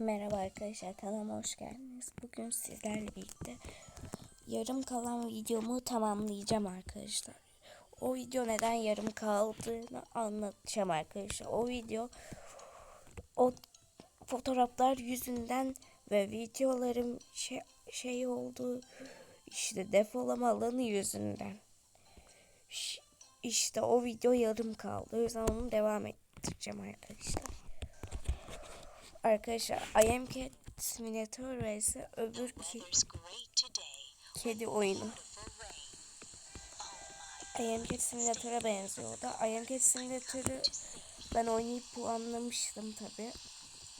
Merhaba arkadaşlar kanalıma hoş geldiniz. Bugün sizlerle birlikte yarım kalan videomu tamamlayacağım arkadaşlar. O video neden yarım kaldığını anlatacağım arkadaşlar. O video o fotoğraflar yüzünden ve videolarım şey, şey oldu işte defolama alanı yüzünden. İşte o video yarım kaldı. O yüzden onu devam ettireceğim arkadaşlar. Arkadaşlar I am Cat Simulator ise öbür ki- kedi oyunu. I am Cat Simulator'a benziyor o da. I am Cat Simulator'ı ben oynayıp puanlamıştım tabi.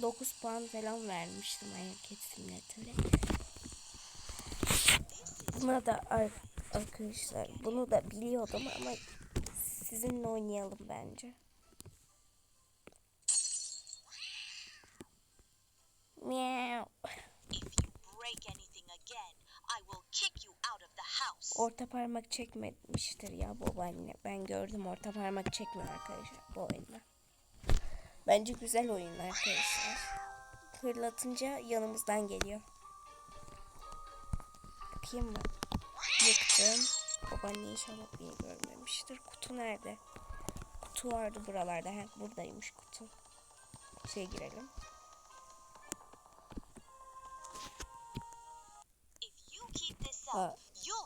9 puan falan vermiştim I am Cat Simulator'a. Buna da ar- arkadaşlar bunu da biliyordum ama sizinle oynayalım bence. Meow. If you break anything again, I will kick you out of the house. Orta parmak çekmemiştir ya babaanne. Ben gördüm orta parmak çekmiyor arkadaşlar bu oyunda. Bence güzel oyun arkadaşlar. Hırlatınca yanımızdan geliyor. Bakayım mı? Yıktım. Babaanne inşallah beni görmemiştir. Kutu nerede? Kutu vardı buralarda. Ha, buradaymış kutu. Şey girelim. Ha,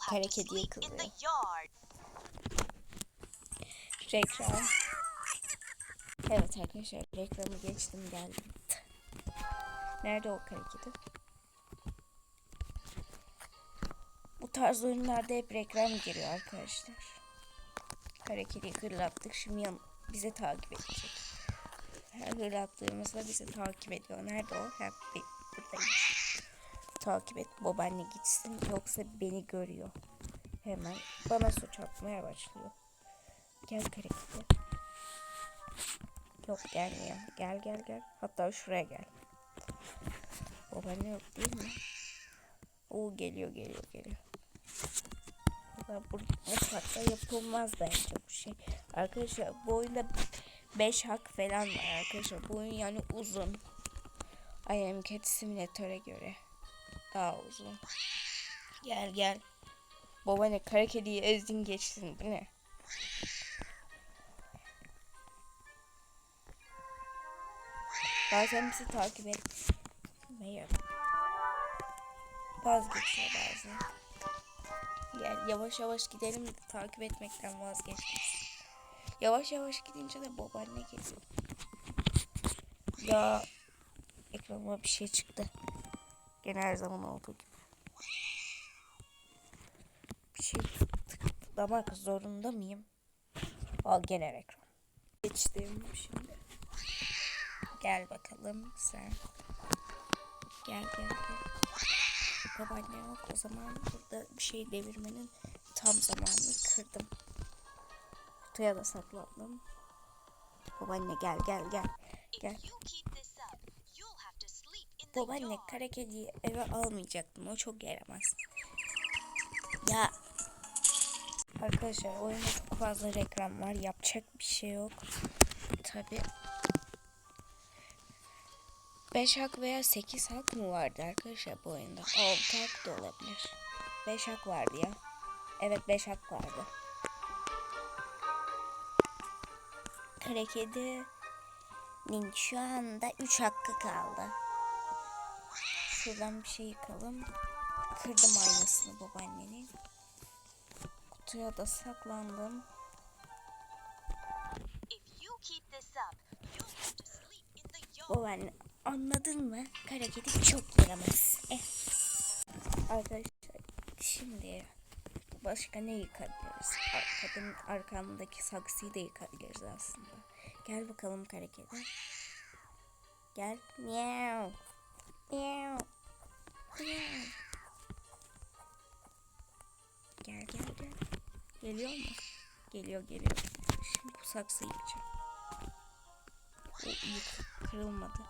kara kedi yıkılıyor. Reklam. Evet arkadaşlar reklamı geçtim geldim. Nerede o kara kedi? Bu tarz oyunlarda hep reklam giriyor arkadaşlar. Kara kediyi hırlattık şimdi yan bize takip edecek. Her hırlattığımızda bizi takip ediyor. Nerede o? Hep buradaymış. Takip et babaanne gitsin yoksa beni görüyor. Hemen bana suç atmaya başlıyor. Gel kara kedi. Yok gelmiyor. Gel gel gel. Hatta şuraya gel. Babaanne yok değil mi? Oo geliyor geliyor geliyor. Valla mutfakta yapılmaz bence bu şey. Arkadaşlar bu oyunda 5 hak falan var arkadaşlar. Bu oyun yani uzun. I am Cat Simulator'a göre. Daha uzun. Gel gel. Babaanne kara kediyi ezdin geçtin değil mi? Bazen bizi takip etmiyor. Vazgeçiyor bazen. Gel yavaş yavaş gidelim de takip etmekten vazgeçmiş. Yavaş yavaş gidince de babaanne geliyor. Ya ekranıma bir şey çıktı. Gene her zaman olduğu gibi. Bir şey tıklamak zorunda mıyım? Al gene ekran. Geçtim şimdi. Gel bakalım sen. Gel gel gel. Babaanne yok o zaman burada bir şey devirmenin tam zamanını kırdım. Kutuya da sakladım. Babaanne gel gel gel. Gel. If you keep this up, you'll have to sleep in the Babaanne kara kediyi eve almayacaktım. O çok yaramaz. Ya. Arkadaşlar oyunda çok fazla reklam var. Yapacak bir şey yok. Tabi. 5 hak veya 8 hak mı vardı arkadaşlar bu oyunda? 6 hak da olabilir. 5 hak vardı ya. Evet 5 hak vardı. Kara kedinin şu anda 3 hakkı kaldı. Şuradan bir şey yıkalım. Kırdım aynasını babaannenin. Kutuya da saklandım. Babaanne anladın mı? Kara kedi çok yaramaz. Eh. Arkadaşlar şimdi başka ne yıkabiliriz? Ar- Kadın arkamdaki saksıyı da yıkabiliriz aslında. Gel bakalım kara kedi. Gel. Miau. Miau. Miau. Gel gel gel. Geliyor mu? Geliyor geliyor. Şimdi bu saksıyı yıkacağım. O yık kırılmadı.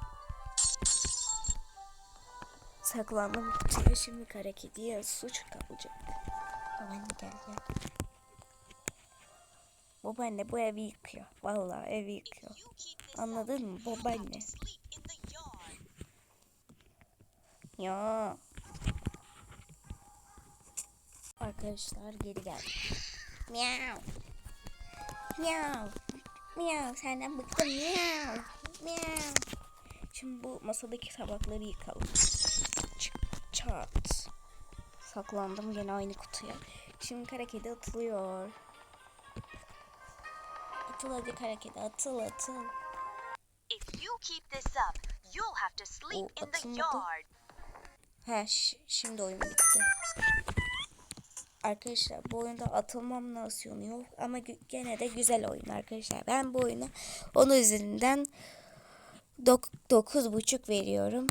Saklandım şimdi kara kediye suç kalacak. Babaanne gel gel. Babaanne bu evi yıkıyor. Vallahi evi yıkıyor. Anladın mı babaanne? to sleep in the yard. Ya. Arkadaşlar geri geldi. Miau. Miau. Miau. Senden bıktım. Miau. Miau. Şimdi bu masadaki tabakları yıkalım. Çık, çat. Saklandım gene aynı kutuya. Şimdi kara kedi atılıyor. Atıl hadi kara kedi atıl atıl. If you keep this up, you'll have to sleep in the yard. He şimdi oyun bitti. Arkadaşlar bu oyunda atılmam nasyonu yok ama gene de güzel oyun arkadaşlar. Ben bu oyuna onun üzerinden dok- dokuz buçuk veriyorum.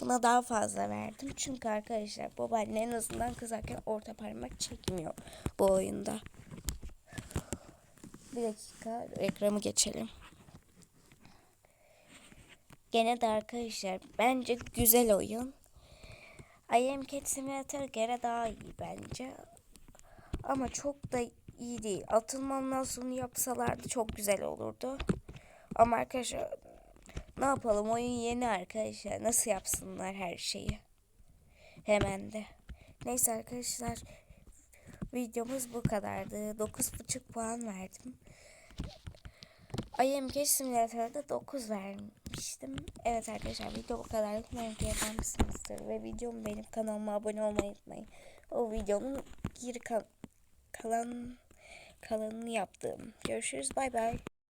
Buna daha fazla verdim. Çünkü arkadaşlar babaanne en azından kızarken orta parmak çekmiyor bu oyunda. Bir dakika ekranı geçelim. Gene de arkadaşlar bence güzel oyun. I Am Cat Simulator göre daha iyi bence. Ama çok da iyi değil. Atılmamdan sonra yapsalardı çok güzel olurdu. Ama arkadaşlar ne yapalım oyun yeni arkadaşlar. Nasıl yapsınlar her şeyi. Hemen de. Neyse arkadaşlar videomuz bu kadardı. 9.5 puan verdim. I Am Cat Simulator'da 9 vermiştim. Evet arkadaşlar video bu kadar. Umarım ki beğenmişsinizdir. Ve videomu benim kanalıma abone olmayı unutmayın. O videonun geri kal- kalan kalanını yaptım. Görüşürüz. Bay bay.